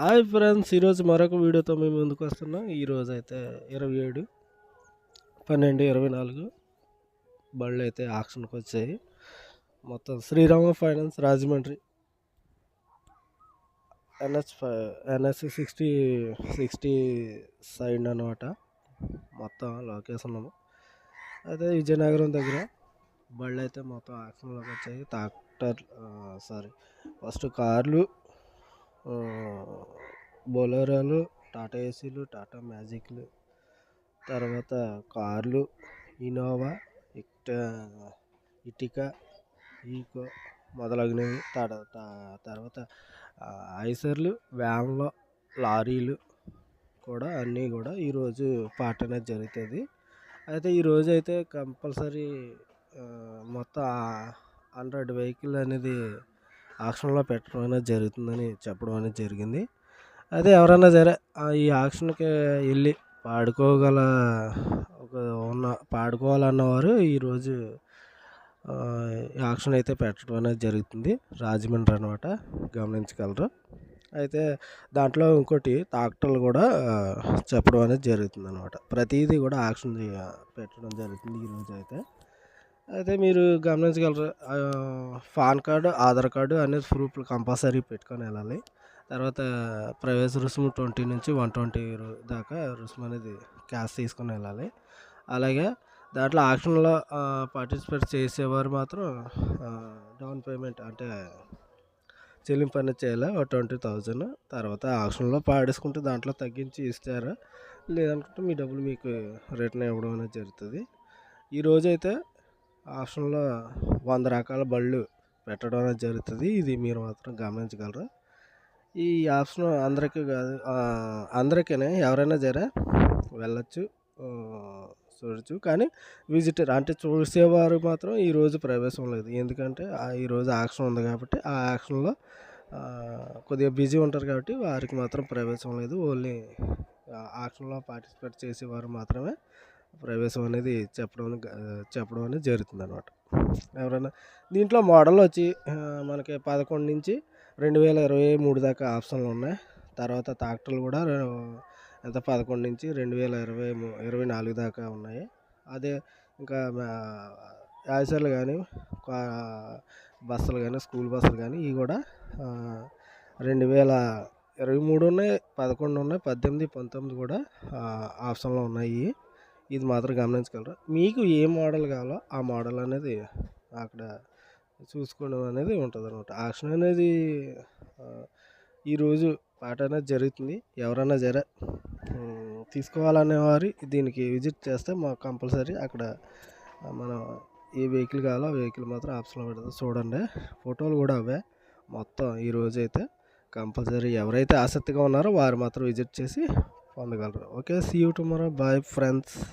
Hi friends ఈరోజు మరొక వీడియోతో మేము ముందుకు వస్తున్నాం. ఈరోజు అయితే ఇరవై ఏడు పన్నెండు ఇరవై నాలుగు బళ్ళు అయితే ఆక్షన్కి వచ్చాయి. మొత్తం Shriram finance Rajahmundry NH NS sixty sixty side అనమాట మొత్తం లొకేషన్ అయితే విజయనగరం దగ్గర బళ్ళు అయితే మొత్తం ఆక్షన్లోకి వచ్చాయి. ట్రాక్టర్ సారీ ఫస్ట్ కార్లు బొలెరోలు టాటా ఏసీలు టాటా మ్యాజిక్లు తర్వాత కార్లు ఇన్నోవా ఇక్ట ఇటికా ఈకో మొదలగునవి. తర్వాత ఐసర్లు వ్యాన్లు లారీలు కూడా అన్నీ కూడా ఈరోజు పాట అనేది జరుగుతుంది. అయితే ఈరోజు అయితే కంపల్సరీ మొత్తం హండ్రెడ్ వెహికల్ అనేది ఆక్షన్లో పెట్టడం అనేది జరుగుతుందని చెప్పడం అనేది జరిగింది. అదే ఎవరైనా సరే ఈ ఆక్షన్కి వెళ్ళి పాడుకోగల ఒక ఉన్న పాడుకోవాలన్నవారు ఈరోజు ఆక్షన్ అయితే పెట్టడం అనేది జరుగుతుంది. రాజమండ్రి అనమాట గమనించగలరు. అయితే దాంట్లో ఇంకోటి ట్రాక్టర్లు కూడా చెప్పడం అనేది జరుగుతుంది అనమాట ప్రతిదీ కూడా ఆక్షన్ పెట్టడం జరుగుతుంది ఈరోజు అయితే. అయితే మీరు గమనించగలరు? పాన్ కార్డు ఆధార్ కార్డు అనేది ప్రూఫ్లు కంపల్సరీ పెట్టుకొని వెళ్ళాలి. తర్వాత ప్రవేశ రుసుము ట్వంటీ నుంచి వన్ ట్వంటీ దాకా రుసుము అనేది క్యాష్ తీసుకొని వెళ్ళాలి. అలాగే దాంట్లో ఆక్షన్లో పార్టిసిపేట్ చేసేవారు మాత్రం డౌన్ పేమెంట్ అంటే చెల్లింపు అనేది చేయాలి. ఒక ట్వంటీ థౌజండ్. తర్వాత ఆక్షన్లో పాడేసుకుంటే దాంట్లో తగ్గించి ఇస్తారు? లేదనుకుంటే మీ డబ్బులు మీకు రిటర్న్ ఇవ్వడం అనేది జరుగుతుంది. ఈరోజైతే ఆప్షన్లో వంద రకాల బళ్ళు పెట్టడం అనేది జరుగుతుంది. ఇది మీరు మాత్రం గమనించగలరు? ఈ ఆప్షన్ అందరికీ కాదు అందరికీనే ఎవరైనా సరే వెళ్ళొచ్చు చూడొచ్చు. కానీ విజిటర్ అంటే చూసేవారు మాత్రం ఈరోజు ప్రవేశం లేదు. ఎందుకంటే ఆ ఈరోజు ఆక్షన్ ఉంది కాబట్టి ఆ ఆక్షన్లో కొద్దిగా బిజీ ఉంటారు కాబట్టి వారికి మాత్రం ప్రవేశం లేదు. ఓన్లీ ఆక్షన్లో పార్టిసిపేట్ చేసేవారు మాత్రమే ప్రవేశం అనేది చెప్పడం చెప్పడం అనేది జరుగుతుంది అనమాట ఎవరైనా దీంట్లో మోడల్ వచ్చి మనకి పదకొండు నుంచి రెండు వేల ఇరవై మూడు దాకా ఆప్షన్లు ఉన్నాయి. తర్వాత ట్రాక్టర్లు కూడా ఎంత పదకొండు నుంచి రెండు వేల ఇరవై ఇరవై నాలుగు దాకా ఉన్నాయి. అదే ఇంకా యాసర్లు కానీ బస్సులు కానీ స్కూల్ బస్సులు కానీ ఇవి కూడా రెండు వేల ఇరవై మూడు ఉన్నాయి పదకొండు ఉన్నాయి పద్దెనిమిది పంతొమ్మిది కూడా ఆప్షన్లో ఉన్నాయి. ఇది మాత్రం గమనించగలరు? మీకు ఏ మోడల్ కావాలో ఆ మోడల్ అనేది అక్కడ చూసుకోవడం అనేది ఉంటుంది అనమాట ఆక్షన్ అనేది ఈరోజు పాట అనేది జరుగుతుంది. ఎవరైనా జర తీసుకోవాలనే వారి దీనికి విజిట్ చేస్తే మాకు కంపల్సరీ అక్కడ మనం ఏ వెహికల్ కావాలో ఆ వెహికల్ మాత్రం ఆప్షన్లో పెడతాం. చూడండి ఫోటోలు కూడా అవే. మొత్తం ఈరోజు అయితే కంపల్సరీ ఎవరైతే ఆసక్తిగా ఉన్నారో వారు మాత్రం విజిట్ చేసి okay see you tomorrow. Bye friends.